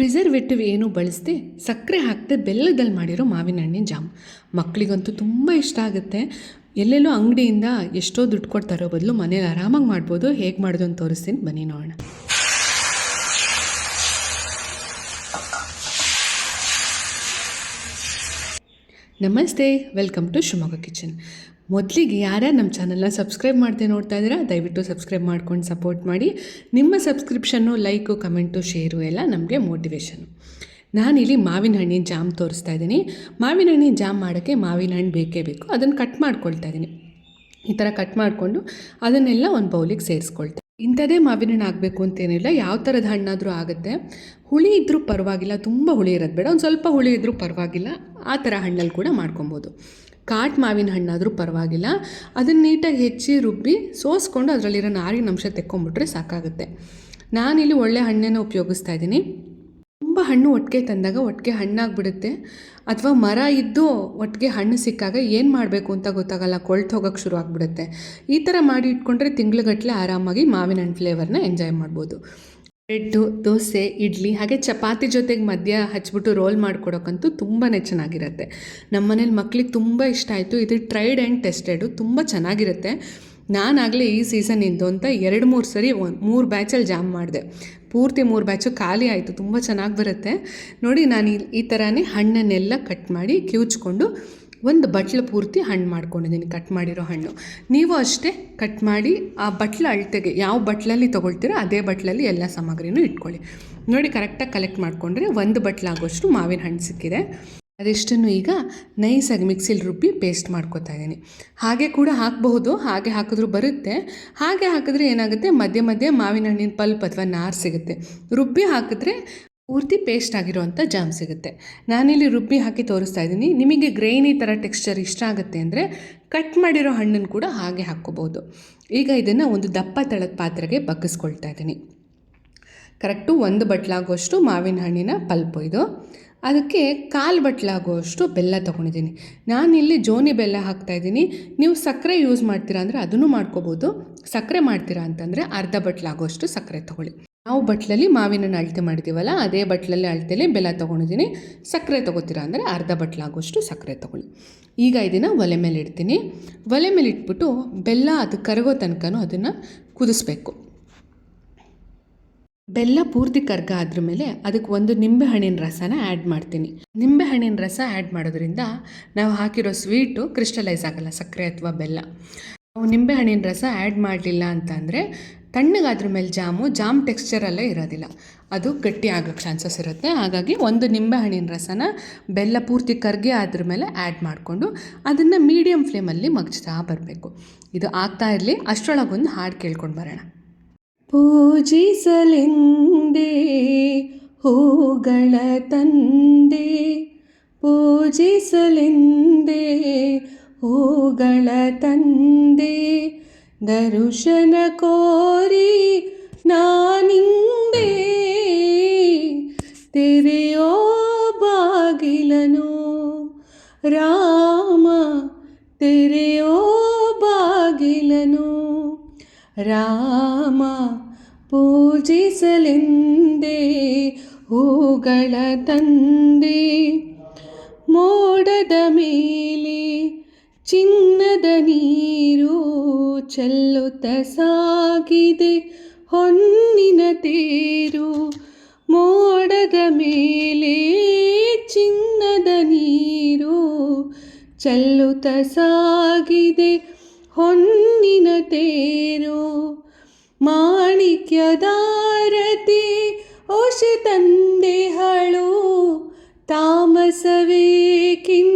Preservative ಏನು ಬಳಸದೆ ಸಕ್ಕರೆ ಹಾಕದೆ ಬೆಲ್ಲದಲ್ಲಿ ಮಾಡಿರೋ ಮಾವಿನ ಹಣ್ಣಿನ ಜಾಮ್. ಮಕ್ಕಳಿಗಂತೂ ತುಂಬ ಇಷ್ಟ ಆಗುತ್ತೆ. ಎಲ್ಲೆಲ್ಲೋ ಅಂಗಡಿಯಿಂದ ಎಷ್ಟೋ ದುಡ್ಡು ಕೊಡ್ತಾರೋ ತರೋ ಬದಲು ಮನೇಲಿ ಆರಾಮಾಗಿ ಮಾಡ್ಬೋದು. ಹೇಗೆ ಮಾಡೋದು ಅಂತ ತೋರಿಸ್ತೀನಿ. ಬನ್ನಿ ನೋಡೋಣ. ನಮಸ್ತೆ. Welcome to Shivamogga kitchen. ಮೊದಲಿಗೆ ಯಾರ್ಯಾರು ನಮ್ಮ ಚಾನಲ್ನ ಸಬ್ಸ್ಕ್ರೈಬ್ ಮಾಡದೆ ನೋಡ್ತಾ ಇದ್ದೀರಾ, ದಯವಿಟ್ಟು ಸಬ್ಸ್ಕ್ರೈಬ್ ಮಾಡ್ಕೊಂಡು ಸಪೋರ್ಟ್ ಮಾಡಿ. ನಿಮ್ಮ ಸಬ್ಸ್ಕ್ರಿಪ್ಷನ್ನು, ಲೈಕು, ಕಮೆಂಟು, ಶೇರು ಎಲ್ಲ ನಮಗೆ ಮೋಟಿವೇಶನ್ ನಾನಿಲ್ಲಿ ಮಾವಿನ ಹಣ್ಣಿನ ಜಾಮ್ ತೋರಿಸ್ತಾ ಇದ್ದೀನಿ. ಮಾವಿನ ಹಣ್ಣಿನ ಜಾಮ್ ಮಾಡೋಕ್ಕೆ ಮಾವಿನ ಹಣ್ಣು ಬೇಕೇ ಬೇಕು. ಅದನ್ನು ಕಟ್ ಮಾಡ್ಕೊಳ್ತಾ ಇದ್ದೀನಿ. ಈ ಥರ ಕಟ್ ಮಾಡಿಕೊಂಡು ಅದನ್ನೆಲ್ಲ ಒಂದು ಬೌಲಿಗೆ ಸೇರಿಸ್ಕೊಳ್ತೀನಿ ಇಂಥದೇ ಮಾವಿನ ಹಣ್ಣು ಆಗಬೇಕು ಅಂತೇನಿಲ್ಲ. ಯಾವ ಥರದ ಹಣ್ಣಾದರೂ ಆಗುತ್ತೆ. ಹುಳಿ ಇದ್ದರೂ ಪರವಾಗಿಲ್ಲ. ತುಂಬ ಹುಳಿ ಇರೋದು ಬೇಡ. ಒಂದು ಸ್ವಲ್ಪ ಹುಳಿ ಇದ್ದರೂ ಪರವಾಗಿಲ್ಲ. ಆ ಥರ ಹಣ್ಣಲ್ಲಿ ಕೂಡ ಮಾಡ್ಕೊಬೋದು. ಕಾಟ್ ಮಾವಿನ ಹಣ್ಣಾದರೂ ಪರವಾಗಿಲ್ಲ. ಅದನ್ನು ನೀಟಾಗಿ ಹೆಚ್ಚಿ ರುಬ್ಬಿ ಸೋಸ್ಕೊಂಡು ಅದರಲ್ಲಿರೋ ನಾರಿನ ಅಂಶ ತೆಕ್ಕೊಂಬಿಟ್ರೆ ಸಾಕಾಗುತ್ತೆ. ನಾನಿಲ್ಲಿ ಒಳ್ಳೆ ಹಣ್ಣನ್ನು ಉಪಯೋಗಿಸ್ತಾ ಇದ್ದೀನಿ. ತುಂಬ ಹಣ್ಣು ಒಟ್ಟಿಗೆ ತಂದಾಗ ಒಟ್ಟಿಗೆ ಹಣ್ಣಾಗ್ಬಿಡುತ್ತೆ. ಅಥವಾ ಮರ ಇದ್ದು ಒಟ್ಟಿಗೆ ಹಣ್ಣು ಸಿಕ್ಕಾಗ ಏನು ಮಾಡಬೇಕು ಅಂತ ಗೊತ್ತಾಗಲ್ಲ, ಕೊಳ್ತು ಹೋಗೋಕ್ಕೆ ಶುರು ಆಗಿಬಿಡುತ್ತೆ. ಈ ಥರ ಮಾಡಿ ಇಟ್ಕೊಂಡ್ರೆ ತಿಂಗ್ಳುಗಟ್ಟಲೆ ಆರಾಮಾಗಿ ಮಾವಿನ ಹಣ್ಣು ಫ್ಲೇವರ್ನ ಎಂಜಾಯ್ ಮಾಡ್ಬೋದು. ಬ್ರೆಡ್ಡು ದೋಸೆ, ಇಡ್ಲಿ ಹಾಗೆ ಚಪಾತಿ ಜೊತೆಗೆ ಮಧ್ಯ ಹಚ್ಬಿಟ್ಟು ರೋಲ್ ಮಾಡ್ಕೊಡೋಕ್ಕಂತೂ ತುಂಬಾ ಚೆನ್ನಾಗಿರುತ್ತೆ. ನಮ್ಮ ಮನೇಲಿ ಮಕ್ಳಿಗೆ ತುಂಬ ಇಷ್ಟ ಆಯಿತು. ಇದು ಟ್ರೈಡ್ ಆ್ಯಂಡ್ ಟೆಸ್ಟೆಡು ತುಂಬ ಚೆನ್ನಾಗಿರುತ್ತೆ. ನಾನಾಗಲೇ ಈ ಸೀಸನ್ ಇಂದು ಅಂತ ಎರಡು, ಮೂರು ಸರಿ ಒಂದು ಮೂರು ಬ್ಯಾಚಲ್ಲಿ ಜಾಮ್ ಮಾಡಿದೆ. ಪೂರ್ತಿ ಮೂರು ಬ್ಯಾಚು ಖಾಲಿ ಆಯಿತು. ತುಂಬ ಚೆನ್ನಾಗಿ ಬರುತ್ತೆ. ನೋಡಿ ನಾನು ಈ ಥರನೇ ಹಣ್ಣನ್ನೆಲ್ಲ ಕಟ್ ಮಾಡಿ ಕಿವುಚ್ಕೊಂಡು ಒಂದು ಬಟ್ಲು ಪೂರ್ತಿ ಹಣ್ಣು ಮಾಡ್ಕೊಂಡಿದ್ದೀನಿ ಕಟ್ ಮಾಡಿರೋ ಹಣ್ಣು. ನೀವು ಅಷ್ಟೇ ಕಟ್ ಮಾಡಿ ಆ ಬಟ್ಲ ಅಳತೆಗೆ ಯಾವ ಬಟ್ಲಲ್ಲಿ ತೊಗೊಳ್ತೀರೋ ಅದೇ ಬಟ್ಲಲ್ಲಿ ಎಲ್ಲ ಸಾಮಗ್ರಿನೂ ಇಟ್ಕೊಳ್ಳಿ. ನೋಡಿ ಕರೆಕ್ಟಾಗಿ ಕಲೆಕ್ಟ್ ಮಾಡಿಕೊಂಡ್ರೆ ಒಂದು ಬಟ್ಲಾಗೋಷ್ಟು ಮಾವಿನ ಹಣ್ಣು ಸಿಕ್ಕಿದೆ. ಅದೆಷ್ಟನ್ನು ಈಗ ನೈಸಾಗಿ ಮಿಕ್ಸಿಲಿ ರುಬ್ಬಿ ಪೇಸ್ಟ್ ಮಾಡ್ಕೊತಾ ಇದ್ದೀನಿ. ಹಾಗೆ ಕೂಡ ಹಾಕಬಹುದು, ಹಾಗೆ ಹಾಕಿದ್ರು ಬರುತ್ತೆ. ಹಾಗೆ ಹಾಕಿದ್ರೆ ಏನಾಗುತ್ತೆ? ಮಧ್ಯೆ ಮಧ್ಯೆ ಮಾವಿನ ಹಣ್ಣಿನ ಪಲ್ಪ್ ಅಥವಾ ನಾರು ಸಿಗುತ್ತೆ. ರುಬ್ಬಿ ಹಾಕಿದ್ರೆ ಪೂರ್ತಿ ಪೇಸ್ಟ್ ಆಗಿರುವಂಥ ಜಾಮ್ ಸಿಗುತ್ತೆ. ನಾನಿಲ್ಲಿ ರುಬ್ಬಿ ಹಾಕಿ ತೋರಿಸ್ತಾ ಇದ್ದೀನಿ. ನಿಮಗೆ ಗ್ರೈನಿ ಥರ ಟೆಕ್ಸ್ಚರ್ ಇಷ್ಟ ಆಗುತ್ತೆ ಅಂದರೆ ಕಟ್ ಮಾಡಿರೋ ಹಣ್ಣನ್ನು ಕೂಡ ಹಾಗೆ ಹಾಕ್ಕೋಬೋದು. ಈಗ ಇದನ್ನು ಒಂದು ದಪ್ಪ ತಳದ ಪಾತ್ರೆಗೆ ಬಗ್ಗಿಸ್ಕೊಳ್ತಾ ಇದ್ದೀನಿ. ಕರೆಕ್ಟು ಒಂದು ಬಟ್ಲಾಗುವಷ್ಟು ಮಾವಿನ ಹಣ್ಣಿನ ಪಲ್ಪು ಇದು. ಅದಕ್ಕೆ ಕಾಲು ಬಟ್ಲಾಗುವಷ್ಟು ಬೆಲ್ಲ ತೊಗೊಂಡಿದ್ದೀನಿ. ನಾನಿಲ್ಲಿ ಜೋನಿ ಬೆಲ್ಲ ಹಾಕ್ತಾಯಿದ್ದೀನಿ ನೀವು ಸಕ್ಕರೆ ಯೂಸ್ ಮಾಡ್ತೀರಾ ಅಂದರೆ ಅದನ್ನು ಮಾಡ್ಕೋಬೋದು. ಸಕ್ಕರೆ ಮಾಡ್ತೀರಾ ಅಂತಂದರೆ ಅರ್ಧ ಬಟ್ಲಾಗುವಷ್ಟು ಸಕ್ಕರೆ ತೊಗೊಳ್ಳಿ. ನಾವು ಬಟ್ಲಲ್ಲಿ ಮಾವಿನ ಅಳತೆ ಮಾಡಿದ್ದೀವಲ್ಲ, ಅದೇ ಬಟ್ಲಲ್ಲಿ ಅಳತೆಲಿ ಬೆಲ್ಲ ತೊಗೊಂಡಿದ್ದೀನಿ. ಸಕ್ಕರೆ ತೊಗೋತೀರಾ ಅಂದರೆ ಅರ್ಧ ಬಟ್ಲಾಗುವಷ್ಟು ಸಕ್ಕರೆ ತೊಗೊಳ್ಳಿ. ಈಗ ಇದನ್ನು ಒಲೆ ಮೇಲೆ ಇಡ್ತೀನಿ. ಒಲೆ ಮೇಲೆ ಇಟ್ಬಿಟ್ಟು ಬೆಲ್ಲ ಅದು ಕರಗೋ ತನಕನೂ ಅದನ್ನು ಕುದಿಸ್ಬೇಕು. ಬೆಲ್ಲ ಪೂರ್ತಿ ಕರ್ಗ ಆದ್ರ ಮೇಲೆ ಅದಕ್ಕೆ ಒಂದು ನಿಂಬೆ ಹಣ್ಣಿನ ರಸನ ಆ್ಯಡ್ ಮಾಡ್ತೀನಿ. ನಿಂಬೆ ಹಣ್ಣಿನ ರಸ ಆ್ಯಡ್ ಮಾಡೋದ್ರಿಂದ ನಾವು ಹಾಕಿರೋ ಸ್ವೀಟು ಕ್ರಿಸ್ಟಲೈಸ್ ಆಗಲ್ಲ, ಸಕ್ಕರೆ ಅಥವಾ ಬೆಲ್ಲ. ನಾವು ನಿಂಬೆ ಹಣ್ಣಿನ ರಸ ಆ್ಯಡ್ ಮಾಡಲಿಲ್ಲ ಅಂತಂದರೆ ತಣ್ಣಗಾದ್ರ ಮೇಲೆ ಜಾಮು, ಜಾಮ್ ಟೆಕ್ಸ್ಚರಲ್ಲೇ ಇರೋದಿಲ್ಲ. ಅದು ಗಟ್ಟಿ ಆಗೋಕ್ಕೆ ಚಾನ್ಸಸ್ ಇರುತ್ತೆ. ಹಾಗಾಗಿ ಒಂದು ನಿಂಬೆ ಹಣ್ಣಿನ ರಸನ ಬೆಲ್ಲ ಪೂರ್ತಿ ಕರ್ಗೆ ಆದ್ರ ಮೇಲೆ ಆ್ಯಡ್ ಮಾಡಿಕೊಂಡು ಅದನ್ನು ಮೀಡಿಯಮ್ ಫ್ಲೇಮಲ್ಲಿ ಮಗ್ಚ್ತಾ ಬರಬೇಕು. ಇದು ಆಗ್ತಾ ಇರಲಿ. ಅಷ್ಟರೊಳಗೊಂದು ಹಾಡು ಕೇಳ್ಕೊಂಡು ಬರೋಣ. ಪೂಜಿಸಲೆಂದೇ, ಹೂಗಳ ತಂದೆ. ಪೂಜಿಸಲೆಂದೇ ಹೂಗಳ ತಂದೆ ದರುಶನ ಕೋರಿ ನಾನಿಂದೆ. ತೆರೆಯೋ ಬಾಗಿಲನು ರಾಮ ತೆರೆಯೋ ಬಾಗಿಲನು ರಾಮ. ಪೂಜಿಸಲೆಂದೇ ಹೂಗಳ ತಂದೆ ಚೆಲ್ಲುತ್ತ ಸಾಗಿದೆ ಹೊನ್ನಿನ ತೇರು. ಮೋಡದ ಮೇಲೆ ಚಿನ್ನದ ನೀರು. ಚೆಲ್ಲುತ್ತ ಸಾಗಿದೆ ಹೊನ್ನಿನ ತೇರು. ಮಾಣಿಕ್ಯದಾರತಿ ಓಷೆ ತಂದೆ ಹಳು. ತಾಮಸವೇಕಿನ್ನು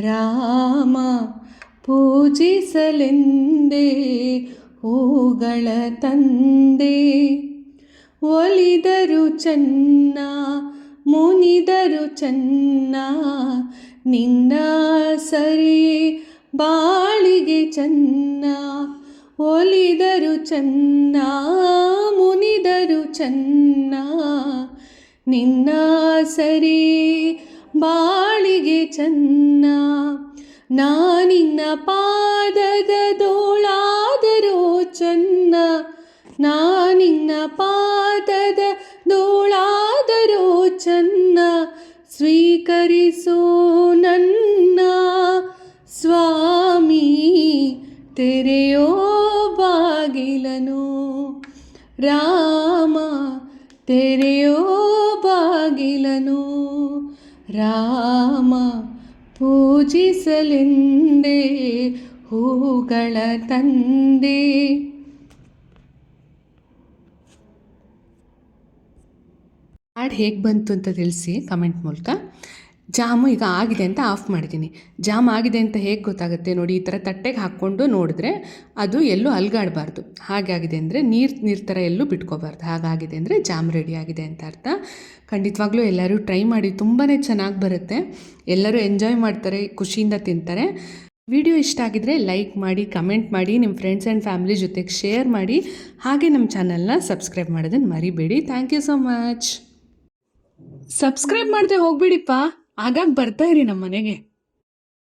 ರಾಮ ಪೂಜಿಸಲೆಂದೇ, ಹೂಗಳ ತಂದೆ. ಒಲಿದರು ಚೆನ್ನ, ಮುನಿದರು ಚೆನ್ನ, ನಿನ್ನ ಸರಿ ಬಾಳಿಗೆ ಚೆನ್ನ. ಒಲಿದರು ಚೆನ್ನ, ಮುನಿದರು ಚೆನ್ನ, ನಿನ್ನ ಸರಿ ಬಾಳಿಗೆ ಚನ್ನ ನಾನಿನ್ನ ಪಾದದ ದೋಳಾದರೋ ಚನ್ನ ನಾನಿನ್ನ ಪಾದದ ದೋಳಾದರೋ ಚನ್ನ ಸ್ವೀಕರಿಸೋ ನನ್ನ ಸ್ವಾಮಿ ತೆರೆಯೋ ಬಾಗಿಲನು ರಾಮ ತೆರೆಯೋ ರಾಮ ಪೂಜಿಸಲೆಂದೇ ಹೂಗಳ ತಂದೆ. ಹಾಡು ಹೇಗೆ ಬಂತು ಅಂತ ತಿಳಿಸಿ ಕಮೆಂಟ್ ಮೂಲಕ. ಜಾಮು ಈಗ ಆಗಿದೆ ಅಂತ ಆಫ್ ಮಾಡಿದ್ದೀನಿ. ಜಾಮ್ ಆಗಿದೆ ಅಂತ ಹೇಗೆ ಗೊತ್ತಾಗುತ್ತೆ ನೋಡಿ, ಈ ಥರ ತಟ್ಟೆಗೆ ಹಾಕ್ಕೊಂಡು ನೋಡಿದ್ರೆ ಅದು ಎಲ್ಲೂ ಅಲ್ಗಾಡಬಾರ್ದು. ಹಾಗಾಗಿದೆ ಅಂದರೆ ನೀರು ನೀರು ಥರ ಎಲ್ಲೂ ಬಿಟ್ಕೋಬಾರ್ದು. ಹಾಗಾಗಿದೆ ಅಂದರೆ ಜಾಮ್ ರೆಡಿ ಆಗಿದೆ ಅಂತ ಅರ್ಥ. ಖಂಡಿತವಾಗ್ಲೂ ಎಲ್ಲರೂ ಟ್ರೈ ಮಾಡಿ ತುಂಬಾ ಚೆನ್ನಾಗಿ ಬರುತ್ತೆ. ಎಲ್ಲರೂ ಎಂಜಾಯ್ ಮಾಡ್ತಾರೆ, ಖುಷಿಯಿಂದ ತಿಂತಾರೆ. ವಿಡಿಯೋ ಇಷ್ಟ ಆಗಿದ್ರೆ ಲೈಕ್ ಮಾಡಿ, ಕಮೆಂಟ್ ಮಾಡಿ ನಿಮ್ಮ ಫ್ರೆಂಡ್ಸ್ ಆ್ಯಂಡ್ ಫ್ಯಾಮಿಲಿ ಜೊತೆಗೆ ಶೇರ್ ಮಾಡಿ. ಹಾಗೆ ನಮ್ಮ ಚಾನಲ್ನ ಸಬ್ಸ್ಕ್ರೈಬ್ ಮಾಡೋದನ್ನು ಮರಿಬೇಡಿ. Thank you so much. Subscribe ಮಾಡದೆ ಹೋಗ್ಬಿಡಿಪ್ಪ. ಆಗಾಗ ಬರ್ತಾ ಇರಿ ನಮ್ಮ ಮನೆಗೆ.